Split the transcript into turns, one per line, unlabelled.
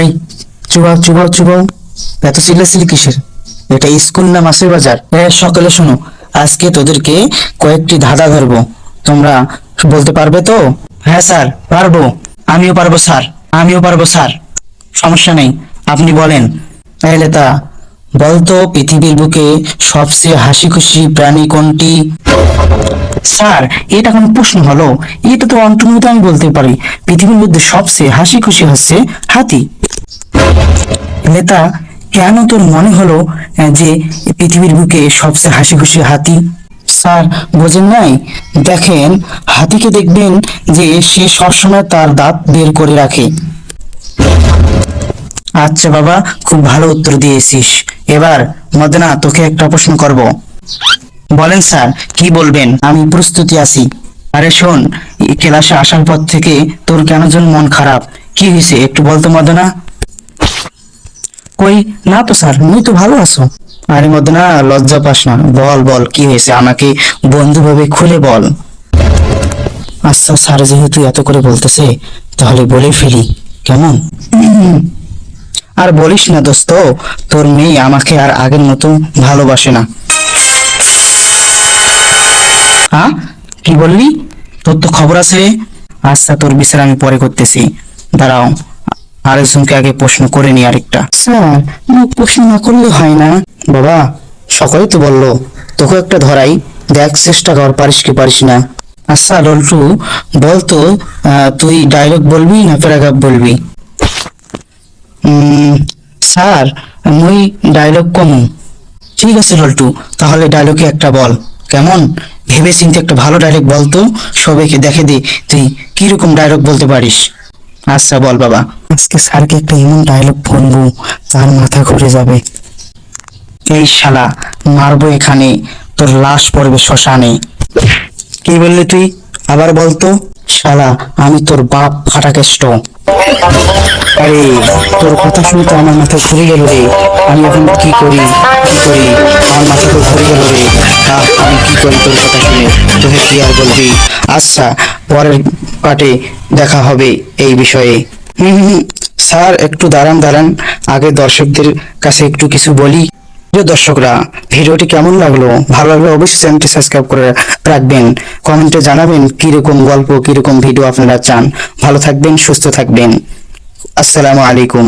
এই চুবাও চুবাও চুবাও এত চিল্লাচিল্লি কিসের? এটা স্কুল না মাসের বাজার? এ সকালে শোনো, আজকে তোদেরকে কয়েকটি ধাঁধা ধরবো। তোমরা বলতে পারবে তো? হ্যাঁ স্যার, পারব। আমিও পারব স্যার, আমিও পারব স্যার। সমস্যা নেই, আপনি বলেন। তাহলে তা বলতো পৃথিবীর বুকে সবচেয়ে হাসি খুশি প্রাণী কোনটি? স্যার, এটা কোন প্রশ্ন হলো? এটা তো অন্তর্মধ্যে আমি বলতে পারি। পৃথিবীর মধ্যে সবচেয়ে হাসি খুশি হচ্ছে হাতি। নেতা, কেন তোর মনে হলো যে পৃথিবীর বুকে সবচেয়ে হাসি খুশি হাতি? স্যার, বোঝেন নাই? দেখেন, হাতিকে দেখবেন যে সে সবসময় তার দাঁত বের করে রাখে। আচ্ছা বাবা, খুব ভালো উত্তর দিয়েছিস। এবার মদনা, তোকে একটা প্রশ্ন করব। বলেন স্যার, কি বলবেন? আমি প্রস্তুতি আছি। আরে শোন ক্লাসে আসার পর থেকে তোর কেন যেন মন খারাপ? কি হয়েছে, একটু বলতো মদনা? কই, না তো স্যার, তুমি তো ভালো আছো। আরে মদনা, লজ্জা পাস না। বল বল, কি হয়েছে? আমাকে বন্ধু ভাবে খুলে বল। আচ্ছা স্যার, যেহেতু এত করে বলতেছে, তাহলে বলে ফেলি। কেমন? আর বলিস না দোস্ত, তোর মেয়ে আমাকে আর আগের মতো ভালোবাসে না। হ্যাঁ কি বললি? তোর তো খবর আছে? আচ্ছা তোর বিচার আমি পরে করতেছি। দাঁড়াও। আরেকজনকে আগে প্রশ্ন করে নি আরেকটা। স্যার মুখ প্রশ্ন না করলে হয় না। বাবা সকলেই তো বলল তোকে একটা ধরাই দেখ চেষ্টা কর পারিস কি পারিস না। আচ্ছা লল্টু বলতো আহ, তুই ডায়লগ বলবি না প্যারাগ্রাফ বলবি? উম, স্যার মুই ডায়লগ কম। ঠিক আছে লল্টু তাহলে ডায়লগে একটা বল। কেমন? ভেবে চিন্তে একটা ভালো ডায়লগ বলতো সবাইকে দেখে দে তুই কীরকম ডায়লগ বলতে পারিস। আচ্ছা বল বাবা। আজকে স্যারকে একটা এমন ডায়লগ বলব তার মাথা ঘুরে যাবে। এই শালা মারবো এখানে তোর লাশ পড়বে শ্মশানে। কি বললি তুই? আবার বলতো শালা আমি তোর বাপ ফাটা কেষ্ট। আরে তোর কথা শুনে তো আমার মাথা ঘুরে গেল রে। আমি এখন কি করি? কি করি? আমার মাথা তো ঘুরে গেল রে। আমি কি করি তোর কথা শুনে? তোকে কি আর বলবি? আচ্ছা পরের পাটে দেখা হবে এই বিষয়ে। স্যার, একটু দাঁড়ান দাঁড়ান। আগে দর্শকদের কাছে একটু কিছু বলি। প্রিয় দর্শকরা, ভিডিওটি কেমন লাগল? ভালো লাগলে অবশ্যই চ্যানেলটি সাবস্ক্রাইব করে রাখবেন। কমেন্টে জানাবেন কীরকম গল্প, কীরকম ভিডিও আপনারা চান। ভালো থাকবেন, সুস্থ থাকবেন। আসসালামু আলাইকুম।